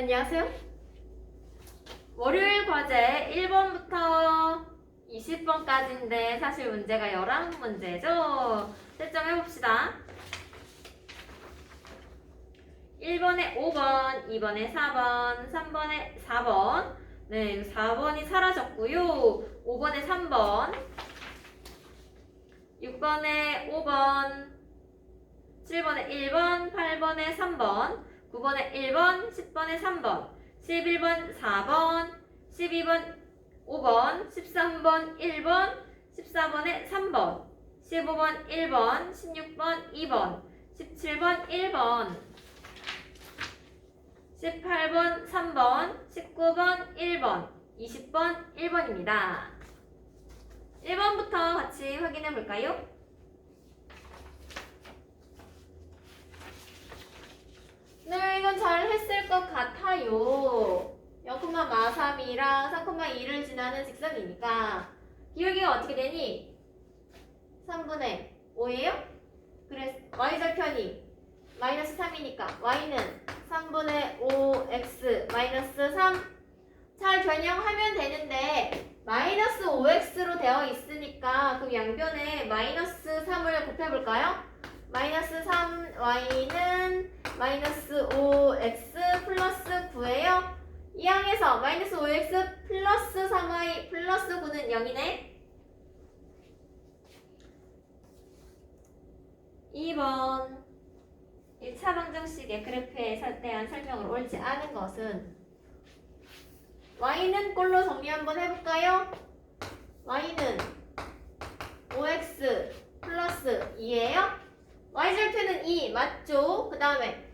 안녕하세요. 월요일 과제 1번부터 20번까지인데 사실 문제가 11문제죠? 채점해봅시다. 1번에 5번, 2번에 4번, 3번에 4번. 네, 4번이 사라졌고요. 5번에 3번, 6번에 5번, 7번에 1번, 8번에 3번, 9번에 1번, 10번에 3번, 11번 4번, 12번 5번, 13번 1번, 14번에 3번, 15번 1번, 16번 2번, 17번 1번, 18번 3번, 19번 1번, 20번 1번입니다. 1번부터 같이 확인해 볼까요? 네, 이건 잘 했을 것 같아요. 0, 마삼이랑 3,2를 지나는 직선이니까 기울기가 어떻게 되니? 3분의 5예요? 그래, y절편이 마이너스 3이니까 y는 3분의 5x 마이너스 3. 잘 변형하면 되는데 마이너스 5x로 되어 있으니까 그럼 양변에 마이너스 3을 곱해볼까요? 마이너스 3y는 마이너스 5x 플러스 9예요. 이 항에서 마이너스 5x 플러스 3y 플러스 9는 0이네. 2번 1차 방정식의 그래프에 대한 설명으로 옳지 않은 것은 y는 꼴로 정리 한번 해볼까요? y는 5x 플러스 2예요. Y절편은 2 맞죠? 그 다음에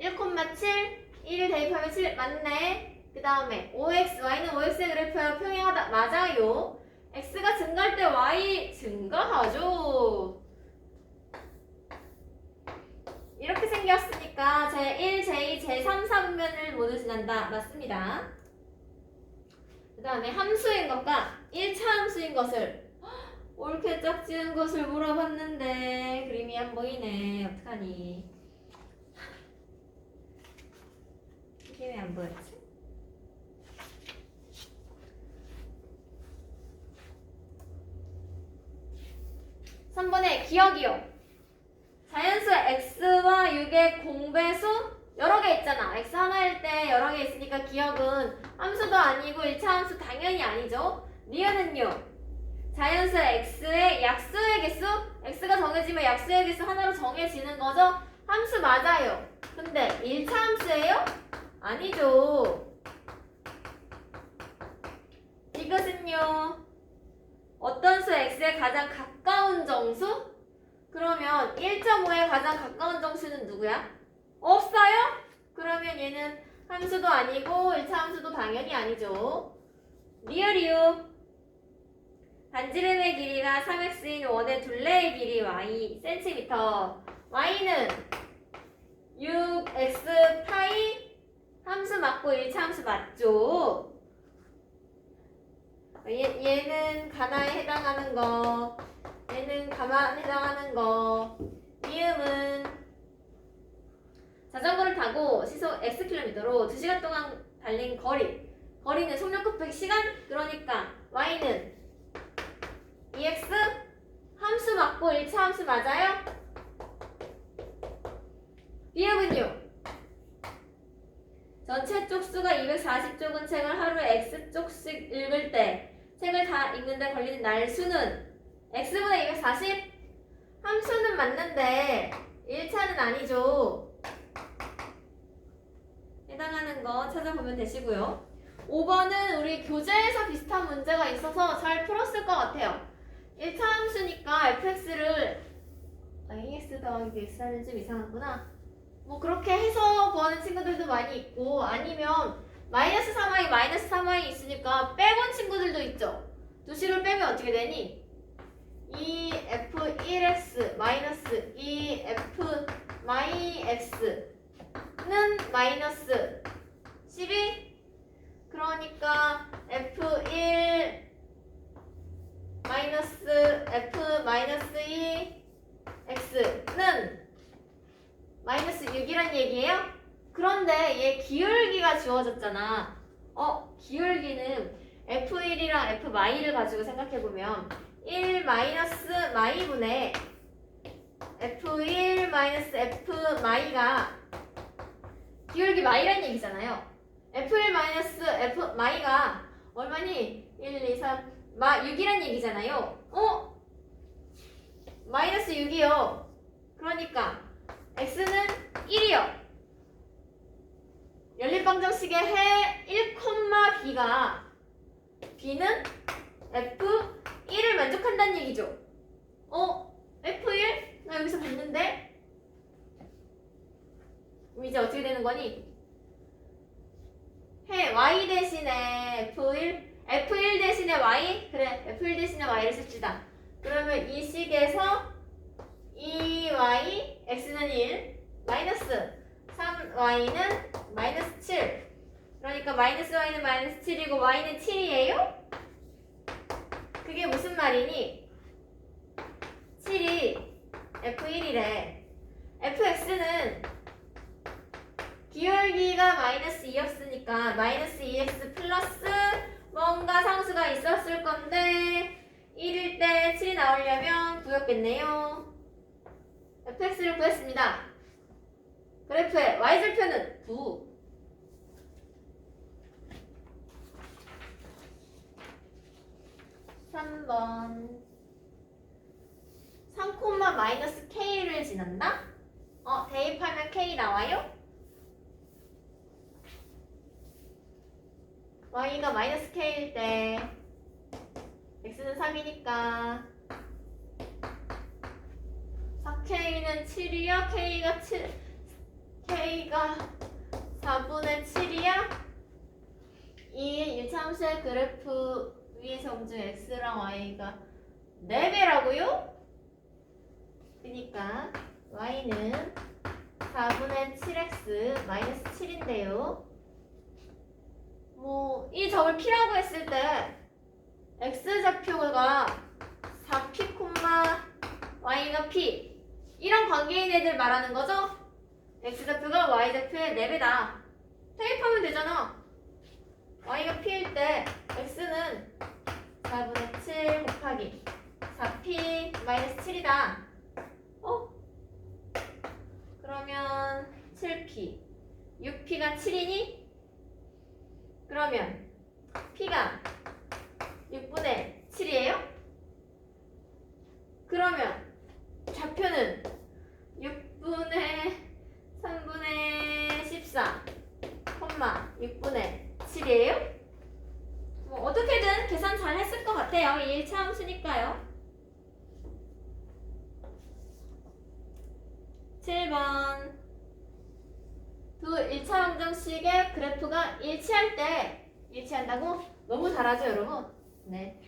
1,7 1을 대입하면 7 맞네. 그 다음에 5x y는 5x의 그래프와 평행하다 맞아요. x가 증가할 때 y 증가하죠. 이렇게 생겼으니까 제1, 제2, 제3, 3면을 모두 지난다. 맞습니다. 그 다음에 함수인 것과 1차 함수인 것을 옳게 짝지은 것을 물어봤는데 그림이 안 보이네. 어떡하니. 이게 왜 안 보였지? 삼번에 기억이요. 자연수 x와 6의 공배수 여러 개 있잖아. x 하나일 때 여러 개 있으니까 기억은 함수도 아니고 1차 함수 당연히 아니죠. 리은은요. 자연수 x의 약수의 개수 x가 정해지면 약수의 개수 하나로 정해지는 거죠. 함수 맞아요. 근데 1차 함수예요? 아니죠. 이것은요. 어떤 수 x에 가장 가까운 정수? 그러면 1.5에 가장 가까운 정수는 누구야? 없어요? 그러면 얘는 함수도 아니고 1차 함수도 당연히 아니죠. 리얼이요. 반지름의 길이가 3x인 원의 둘레의 길이 y cm. y는 6x 파이 함수 맞고 1차 함수 맞죠? 얘, 얘는 가나에 해당하는 거, 얘는 가만에 해당하는 거. 미음은 자전거를 타고 시속 x km로 2시간 동안 달린 거리. 거리는 속력 곱하기 시간. 그러니까 y는 2x 함수 맞고 1차 함수 맞아요? 비읍은요? 전체 쪽수가 240쪽은 책을 하루에 x쪽씩 읽을 때 책을 다 읽는데 걸리는 날 수는 x분의 240? 함수는 맞는데 1차는 아니죠. 해당하는 거 찾아보면 되시고요. 5번은 우리 교재에서 비슷한 문제가 있어서 잘 풀었을 것 같아요. 1차 함수니까 fx를 ax 더하기 x하는 좀 이상하구나. 뭐 그렇게 해서 구하는 친구들도 많이 있고 아니면 마이너스 3y 마이너스 3y 있으니까 빼본 친구들도 있죠. 두 식을 빼면 어떻게 되니? 2f1x 마이너스 2f 마이 x는 마이너스 12 그러니까 f1 마이너스 f 마이너스 2 x는 마이너스 6이란 얘기예요? 그런데 얘 기울기가 주어졌잖아. 어, 기울기는 F1이랑 F마이를 가지고 생각해보면 1 마이너스 마이분의 F1 마이너스 F마이가 기울기 마이란 얘기잖아요. F1 마이너스 F 마이가 얼마니? 1, 2, 3, 마 6이란 얘기잖아요. 어? 마이너스 6이요. 그러니까 X는 1이요. 연립방정식의 해 1,b가 b는 F1을 만족한다는 얘기죠. 어? F1? 나 여기서 봤는데? 그럼 이제 어떻게 되는 거니? 해 y 대신에 F1 F1 대신에 y? 그래 F1 대신에 y를 씁시다. 그러면 이 식에서 2y x는 1 마이너스 3y는 마이너스 7 그러니까 마이너스 y는 마이너스 7이고 y는 7이에요? 그게 무슨 말이니? 7이 f1이래 fx는 기울기가 마이너스 2였으니까 마이너스 2x 플러스 뭔가 상수가 있었을 건데 1일 때 7이 나오려면 9였겠네요 fx를 구했습니다 그래프의 y절편은 9 3번 3, 마이너스 k를 지난다? 어, 대입하면 k 나와요? Y가 마이너스 k일 때 x는 3이니까 4k는 7이야? k가 7 k가 4분의 7이야? 이 유참수의 그래프 위에서 움직인 x랑 y가 4배라고요? 그니까 y는 4분의 7x 마이너스 7인데요. 뭐, 이 점을 p라고 했을 때 x좌표가 4p, y가 p 이런 관계인 애들 말하는 거죠? x좌표가 y좌표의 4배다. 대입하면 되잖아. y가 p일 때 x는 4분의 7 곱하기 4p 마이너스 7이다. 어? 그러면 7p 6p가 7이니? 그러면 p가 6분의 7이에요? 그러면 좌표는 6분의 3분의 14 콤마 6분의 7이에요? 뭐 어떻게든 계산 잘 했을 것 같아요. 이 1차 함수니까요. 7번 두 1차 방정식의 그래프가 일치할 때 일치한다고? 너무 잘하죠 여러분? 네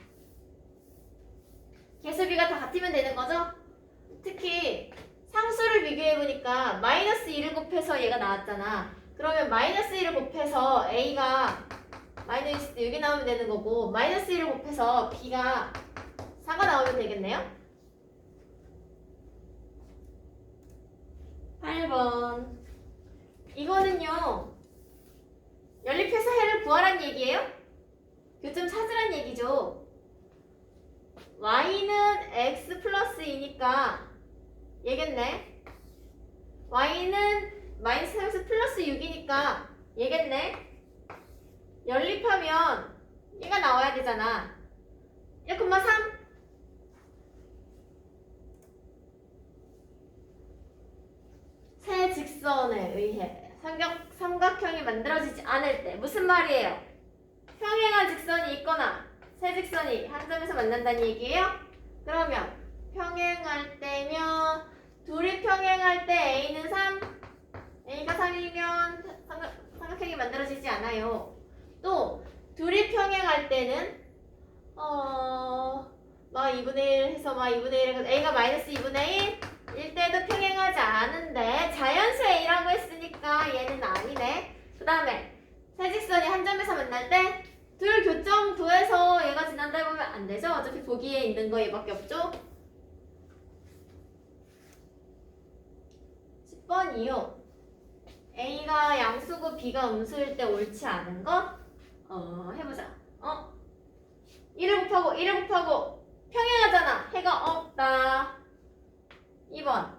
개수비가 다 같으면 되는 거죠? 특히 상수를 비교해보니까 마이너스 1을 곱해서 얘가 나왔잖아 그러면 마이너스 1을 곱해서 A가 마이너스 6이 나오면 되는 거고 마이너스 1을 곱해서 B가 4가 나오면 되겠네요? 8번 이거는요 연립해서 해를 구하란 얘기예요? 교점 찾으란 얘기죠. y는 x 플러스 2니까 얘겠네. y는 마이너스 3x 플러스 6이니까 얘겠네. 연립하면 얘가 나와야 되잖아. 1,3 세 직선에 의해 삼각, 삼각형이 만들어지지 않을 때 무슨 말이에요? 평행한 직선이 있거나 세 직선이 한 점에서 만난다는 얘기예요? 그러면 평행할 때면 둘이 평행할 때 A는 3 A가 3이면 삼각, 삼각형이 만들어지지 않아요 또 둘이 평행할 때는 어... 막 2분의 1 해서 막 2분의 1 해서 A가 마이너스 2분의 1 일 때도 평행하지 않은데 자연수 A라고 했으니까 얘는 아니네. 그 다음에 세직선이 한 점에서 만날 때 둘 교점 구해서 얘가 지난다 해보면 안 되죠? 어차피 보기에 있는 거 얘밖에 없죠? 10번 이요. A가 양수고 B가 음수일 때 옳지 않은 거? 어, 해보자. 어? 1을 곱하고 1을 곱하고 평행하잖아. 해가 없다. 2번.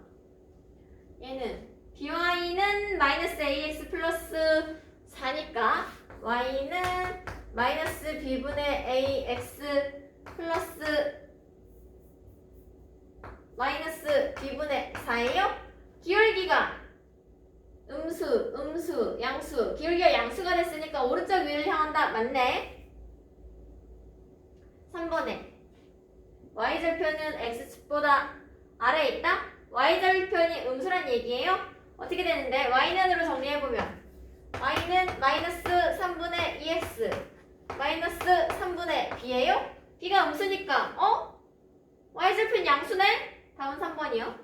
얘는 by는 마이너스 ax 플러스 4니까 y는 마이너스 b분의 ax 플러스 마이너스 b분의 4예요? 기울기가 음수, 음수, 양수. 기울기가 양수가 됐으니까 오른쪽 위를 향한다. 맞네. 3번에 y절편은 x축보다 아래에 있다? y절편이 음수란 얘기예요? 어떻게 되는데? y는으로 정리해보면 y는 마이너스 3분의 2x 마이너스 3분의 b예요? b가 음수니까 어? y절편 양수네? 다음 3번이요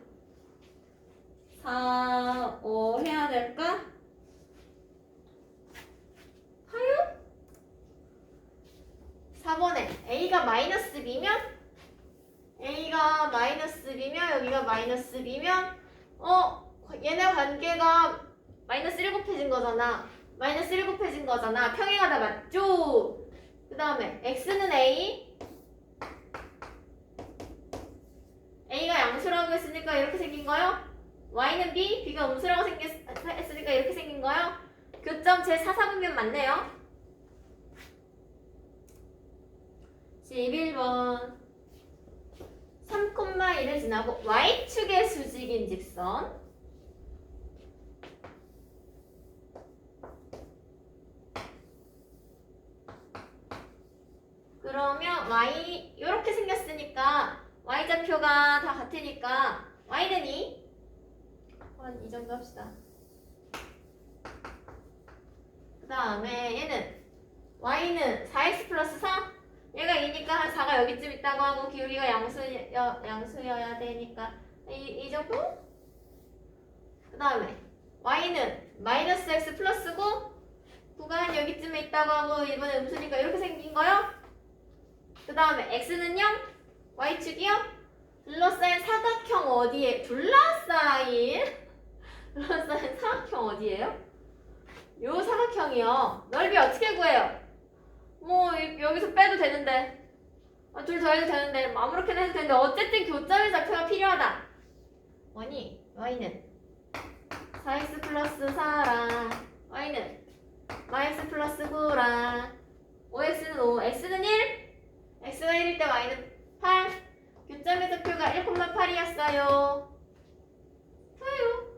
4, 5 해야 될까? 하요? 4번에 a가 마이너스 b면 a가 마이너스 b면 여기가 마이너스 b면 어 얘네 관계가 마이너스 1 곱해진 거잖아 마이너스 1 곱해진 거잖아 평행하다 맞죠? 그 다음에 x는 a a가 양수라고 했으니까 이렇게 생긴 거요? y는 b b가 음수라고 생겼, 했으니까 이렇게 생긴 거요? 교점 제 4사분면 맞네요. 11번. 3,1을 지나고 y축의 수직인 직선 그러면 y 이렇게 생겼으니까 y좌표가 다 같으니까 y는 2 한 이 정도 합시다. 그 다음에 얘는 y는 4x 플러스 4 얘가 2니까 한 4가 여기쯤 있다고 하고 기울기가 양수 여, 양수여야 되니까 이, 이 정도? 그 다음에 y는 마이너스 x 플러스고 9가 한 여기쯤에 있다고 하고 이번에 음수니까 이렇게 생긴 거요 그 다음에 x는 0 y축이요? 둘러싸인 사각형 어디에? 둘러싸인 둘러싸인 사각형 어디에요? 요 사각형이요. 넓이 어떻게 구해요? 뭐 이- 여기서 빼도 되는데. 아, 둘 더해도 되는데. 뭐 아무렇게나 해도 되는데. 어쨌든 교점의 좌표가 필요하다. 뭐니? y는 4x 플러스 4랑 y는 마이너스 플러스 9랑 5x는 5 x는 1 x가 1일 때 y는 8 교점의 좌표가 1,8이었어요 좋아요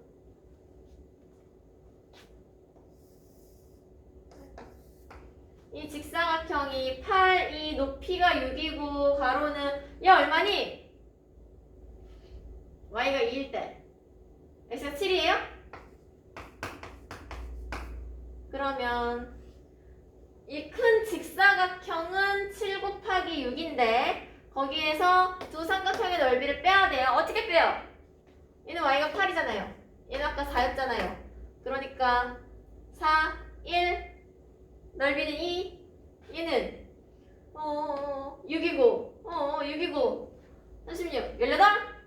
이 직사각형이 8, 이 높이가 6이고 가로는 야 얼마니? y가 2일 때 x가 7이에요? 그러면 이 큰 직사각형은 7 곱하기 6인데 거기에서 두 삼각형의 넓이를 빼야 돼요. 어떻게 빼요? 얘는 y가 8이잖아요. 얘는 아까 4였잖아요. 그러니까 4, 1 넓이는 2 얘는 어 6이고 어 6이고 36 18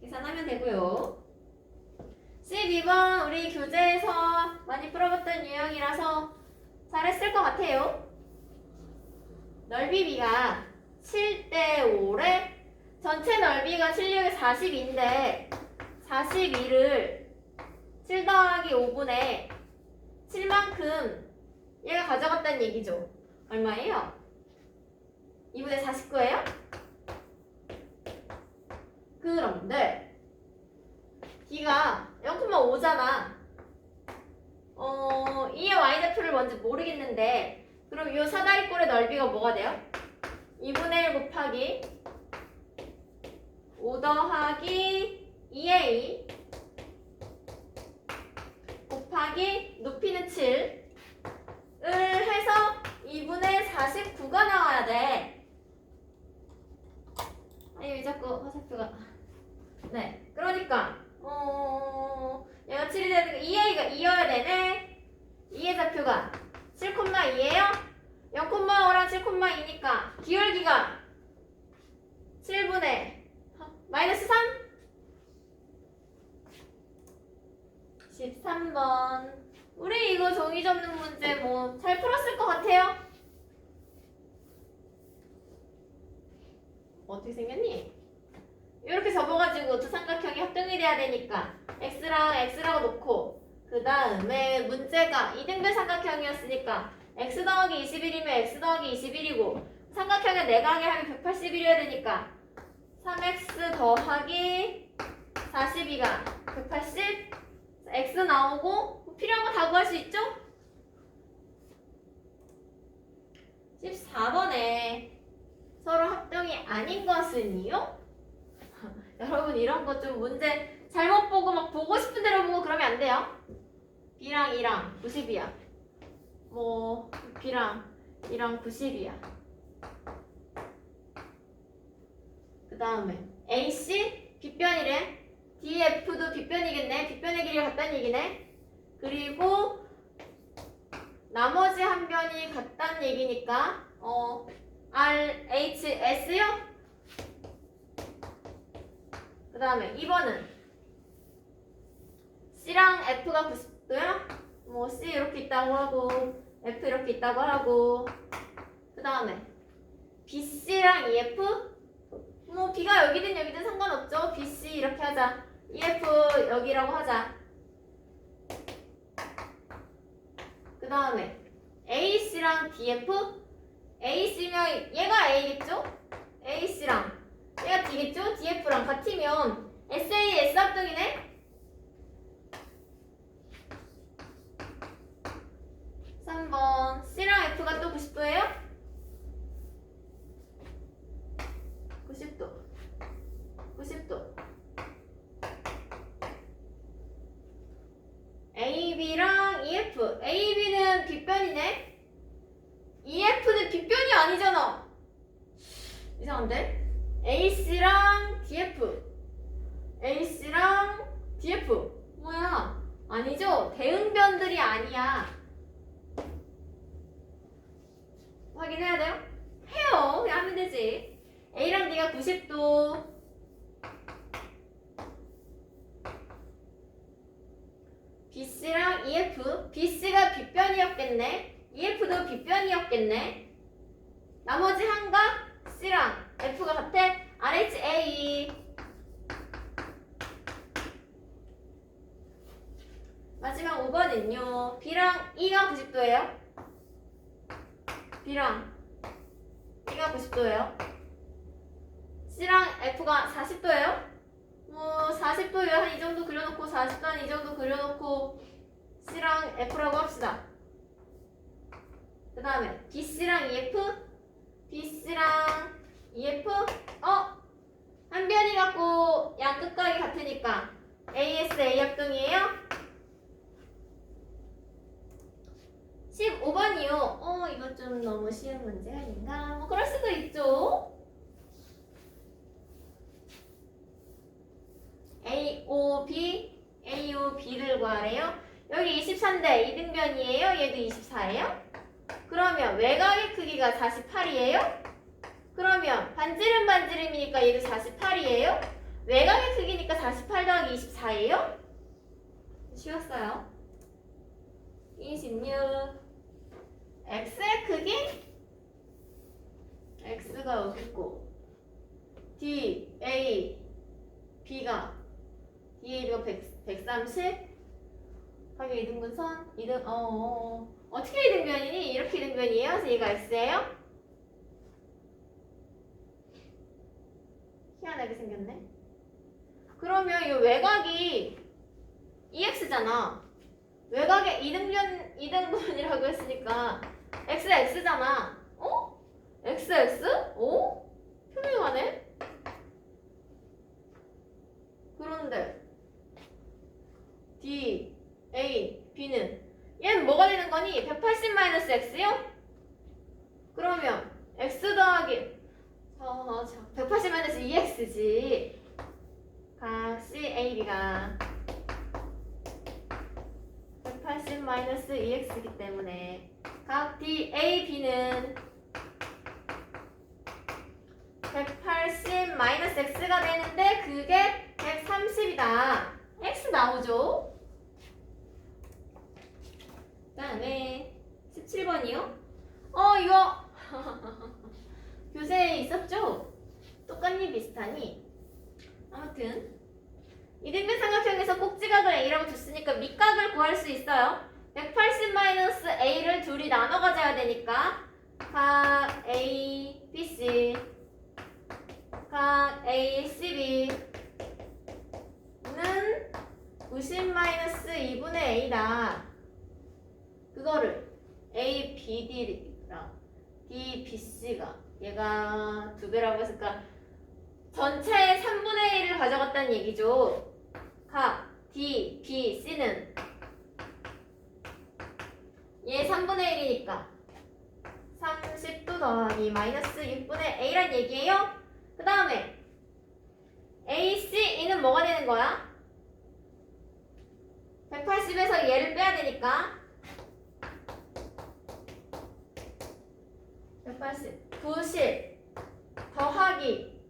계산하면 되고요 12번 우리 교재에서 많이 풀어봤던 유형이라서 잘했을 것 같아요 넓이비가 7대 5래 전체 넓이가 7력이 42인데 42를 7 더하기 5분의 7만큼 얘가 가져갔다는 얘기죠. 얼마예요? 2분의 49예요? 그런데 D가 0,5잖아. 어, 이의 y좌표를 뭔지 모르겠는데 그럼 이 사다리꼴의 넓이가 뭐가 돼요? 2분의 1 곱하기 5 더하기 2의 2 곱하기 높이는 7을 해서 2분의 49가 나와야 돼. 아니 왜 자꾸 화살표가 네 그러니까 어 얘가 7이 되는 2a가 2여야 되네 2의 좌표가 7,2예요 0,5랑 7,2니까 기울기가 7분의 마이너스 3 13번. 우리 이거 종이 접는 문제 뭐 잘 풀었을 것 같아요? 어떻게 생겼니? 이렇게 접어가지고 두 삼각형이 합동이 돼야 되니까 x랑 x라고 놓고 그 다음에 문제가 이등변 삼각형이었으니까 x 더하기 21이면 x 더하기 21이고 삼각형의 내각의 합이 180이어야 되니까 3x 더하기 42가 180 x 나오고 필요한 거 다 구할 수 있죠? 14번에 서로 합동이 아닌 것은요? 여러분 이런 거 좀 문제 잘못 보고 막 보고 싶은 대로 보고 그러면 안 돼요. B랑 2랑 90이야. 뭐 B랑 2랑 90이야. 그 다음에 AC 빗변이래. DF도 빗변이겠네. 빗변의 길이가 같다는 얘기네. 그리고 나머지 한 변이 같다는 얘기니까 어 R, H, S요? 그 다음에 2번은 C랑 F가 90도야? 뭐 C 이렇게 있다고 하고 F 이렇게 있다고 하고 그 다음에 BC랑 EF? 뭐 B가 여기든 여기든 상관없죠 BC 이렇게 하자 EF 여기라고 하자 그 다음에 AC랑 DF? AC면 얘가 A겠죠? AC랑 얘가 D겠죠? DF랑 같으면 SA, S 합동이네? 3번 C랑 F가 또 90도예요? 90도 90도 AB랑 EF AB는 빗변이네 EF는 빗변이 아니잖아 이상한데? AC랑 DF AC랑 DF 뭐야 아니죠 대응변들이 아니야 확인해야 돼요? 해요 그냥 하면 되지 A랑 D가 90도 BC랑 EF BC가 빗변이었겠네 EF도 빗변이었겠네 나머지 한가 C랑 F가 같아? RHA 마지막 5번은요. B랑 E가 90도예요? B랑 E가 90도예요? C랑 F가 40도예요? 뭐 40도요. 한 이 정도 그려놓고 40도 한 이 정도 그려놓고 C랑 F라고 합시다. 그 다음에 BC랑 EF BC랑 EF 어? 한 변이 갖고 양 끝각이 같으니까 AS A 합동이에요 15번이요 어 이거 좀 너무 쉬운 문제 아닌가 뭐 그럴 수도 있죠 A, O, B, A, O, B를 구하래요. 여기 24인데 이등변이에요. 얘도 24예요. 그러면 외곽의 크기가 48이에요. 그러면 반지름 반지름이니까 얘도 48이에요. 외곽의 크기니까 48 더하기 24예요. 쉬웠어요. 26. X의 크기? X가 있고 D, A, B가 DAB가 100, 130 하게 이등분선 이등 어, 어, 어 어떻게 이등변이니? 이렇게 이등변이에요? 그래서 얘가 X예요? 희한하게 생겼네 그러면 이 외곽이 EX잖아 외곽의 이등변 이등분이라고 했으니까 X X잖아 어? X X? 어? 표명하네 그런데 D, A, B는 얘는 뭐가 되는 거니? 180-x요? 그러면 x 더하기 어, 180-2x지 각 C, A, B가 180-2x이기 때문에 각 D, A, B는 180-x가 되는데 그게 130이다. x 나오죠? 30번이요? 어 이거 교재에 있었죠? 똑같니 비슷하니? 아무튼 이등변 삼각형에서 꼭지각을 A라고 밑각을 구할 수 있어요 180-A를 둘이 나눠 가져야 되니까 각 A, BC 각 A, CB는 90-2분의 A다 그거를 A, BD랑 D, BC가 얘가 두 배라고 했으니까 전체의 3분의 1을 가져갔다는 얘기죠. 각 D, B, C는 얘 3분의 1이니까 30도 더하기 마이너스 6분의 A란 얘기예요. 그 다음에 A, C, E는 뭐가 되는 거야? 180에서 얘를 빼야 되니까 180, 90 더하기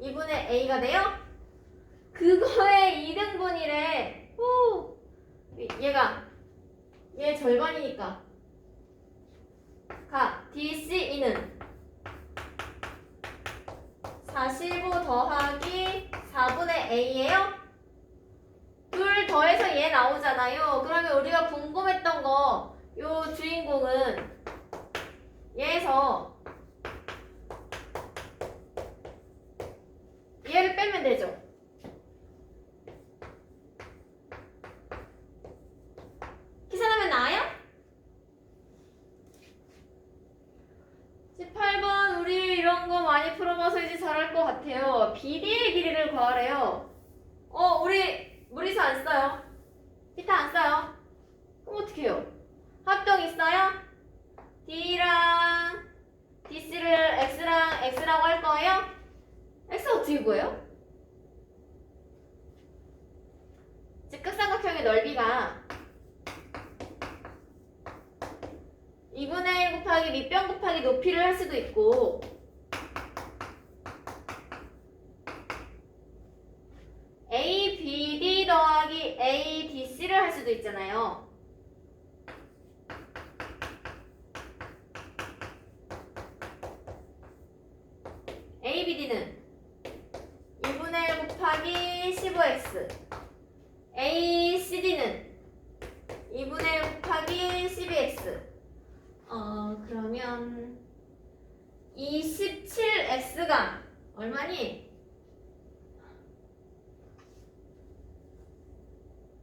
2분의 A가 돼요? 그거의 2등분이래. 오! 얘가 얘 절반이니까 가 DC 2는 45 더하기 4분의 A예요? 둘 더해서 얘 나오잖아요. 그러면 우리가 궁금했던 거 요 주인공은 얘에서 얘를 빼면 되죠. 계산하면 나와요? 18번 우리 이런 거 많이 풀어봐서 이제 잘할 것 같아요. BD의 길이를 구하래요. 어 우리 무리수 안 써요. 기타 안 써요. 그럼 어떻게 해요? 합동 있어요? D랑 DC를 X랑 X라고 할 거예요? X 어떻게 구해요? 직각삼각형의 넓이가 2분의 1 곱하기 밑변 곱하기 높이를 할 수도 있고 A, B, D 더하기 A, D, C를 할 수도 있잖아요. A, B, D는 2분의 1 곱하기 15X A, C, D는 2분의 1 곱하기 12X 어 그러면 27X가 얼마니?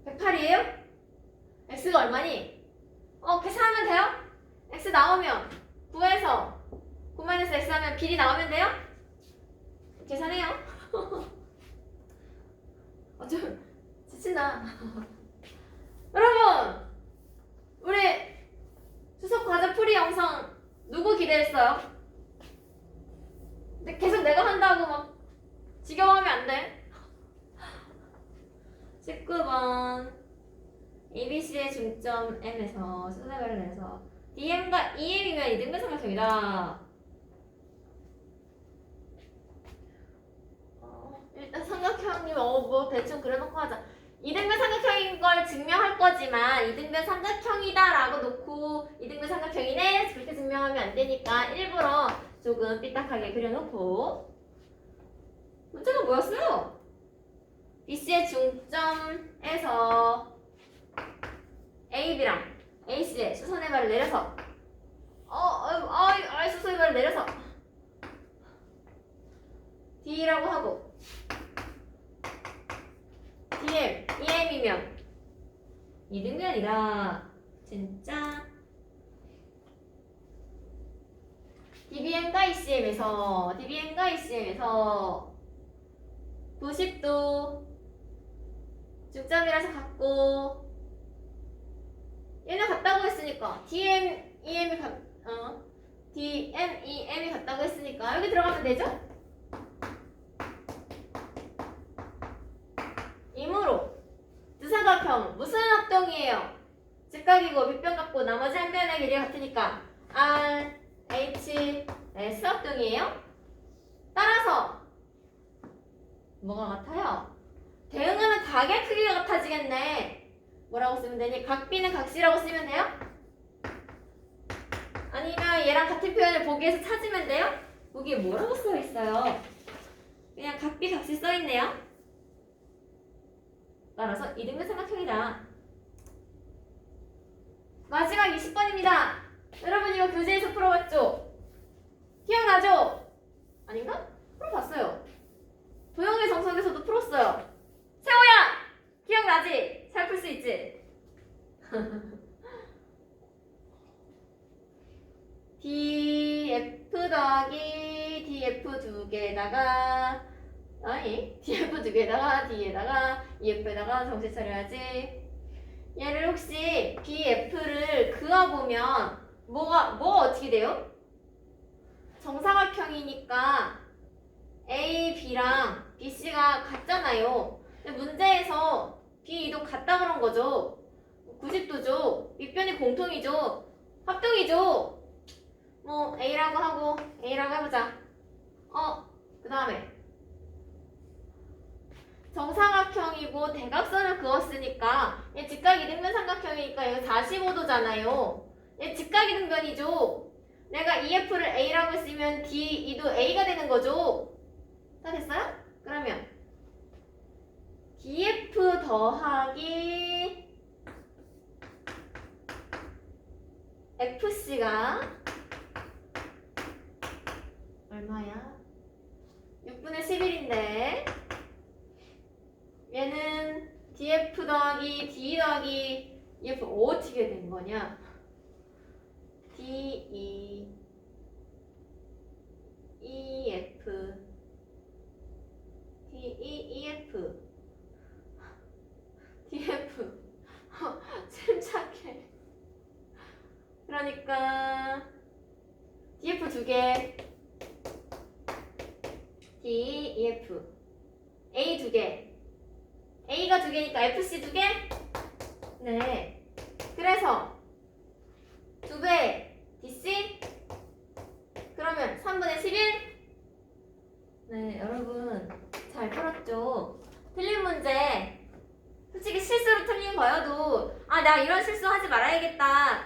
108이에요? X가 얼마니? 어 계산하면 돼요? X 나오면 9에서 9-X 하면 비리 나오면 돼요? 계산해요. 어좀 지친다. 여러분, 우리 수석 과제 풀이 영상 누구 기대했어요? 근데 계속 내가 한다고 막 지겨워하면 안 돼. 19번 ABC의 중점 M에서 수색을 내서 DM과 EM이면 이등변 삼각형이다. 어, 일단 삼각형이 어뭐 대충 그려놓고 하자. 이등변 삼각형인 걸 증명할 거지만 이등변 삼각형이다라고 놓고 이등변 삼각형이네 그렇게 증명하면 안 되니까 일부러 조금 삐딱하게 그려놓고 문제가 뭐였어요? BC의 중점에서 AB랑 AC의 수선의 발을 내려서 어, 어, 어, 어 수선의 발을 내려서 D라고 하고 DM, EM이면 이등변이다. 진짜. DBM과 ECM에서 DBM과 ECM에서 90도 중점이라서 같고 얘네 같다고 했으니까 DM, EM이 같, 어, DM, EM이 같다고 했으니까 여기 들어가면 되죠? 이므로 두사각형 무슨 합동이에요? 직각이고 밑변 같고 나머지 한 변의 길이가 같으니까 R, H, S 합동이에요. 따라서 뭐가 같아요? 대응하는 각의 크기가 같아지겠네. 뭐라고 쓰면 되니? 각 B는 각 C라고 쓰면 돼요? 아니면 얘랑 같은 표현을 보기에서 찾으면 돼요? 보기에 뭐라고 써 있어요? 그냥 각비 각시 써 있네요. 따라서 이등변 삼각형이다. 마지막 20번입니다. 여러분 이거 교재에서 풀어봤죠? 기억나죠? 아닌가? 풀어봤어요. 도형의 정석에서도 풀었어요. 세호야! 기억나지? 잘 풀 수 있지? df 더하기 df 두 개에다가 아니 df 두 개에다가 d에다가 ef에다가 정신 차려야지 얘를 혹시 bf를 그어보면 뭐가 뭐가 어떻게 돼요? 정사각형이니까 a, b랑 bc가 같잖아요 근데 문제에서 b, 2도 같다 그런 거죠 90도죠 밑변이 공통이죠 합동이죠 뭐 A라고 하고 A라고 해보자. 어, 그 다음에 정사각형이고 대각선을 그었으니까 얘 직각이등변 삼각형이니까 이거 45도잖아요. 얘 직각이 등변이죠. 내가 EF를 A라고 했으면 D, 2도 A가 되는 거죠. 다 됐어요? 그러면 DF 더하기 FC가 얼마야? 6분의 11인데 얘는 df 더하기 d 더하기 EF 어떻게 된 거냐? d e e f d e e f d f 침착해 그러니까 df 두개 D, E, F. A 두 개. A가 두 개니까 FC 두 개? 네. 그래서 두 배, DC? 그러면 3분의 11? 네, 여러분. 잘 풀었죠? 틀린 문제. 솔직히 실수로 틀린 아, 나 이런 실수 하지 말아야겠다.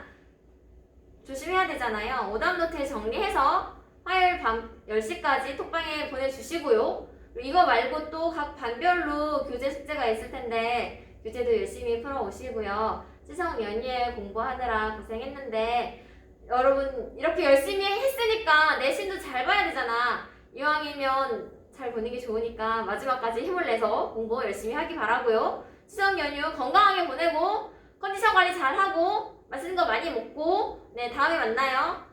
조심해야 되잖아요. 오답 노트에 정리해서 화요일 밤 10시까지 톡방에 보내주시고요. 이거 말고 또 각 반별로 교재 숙제가 있을 텐데 교재도 열심히 풀어오시고요. 추석 연휴에 공부하느라 고생했는데 여러분 이렇게 열심히 했으니까 내신도 잘 봐야 되잖아. 이왕이면 잘 보는 게 좋으니까 마지막까지 힘을 내서 공부 열심히 하기 바라고요. 추석 연휴 건강하게 보내고 컨디션 관리 잘 하고 맛있는 거 많이 먹고 네 다음에 만나요.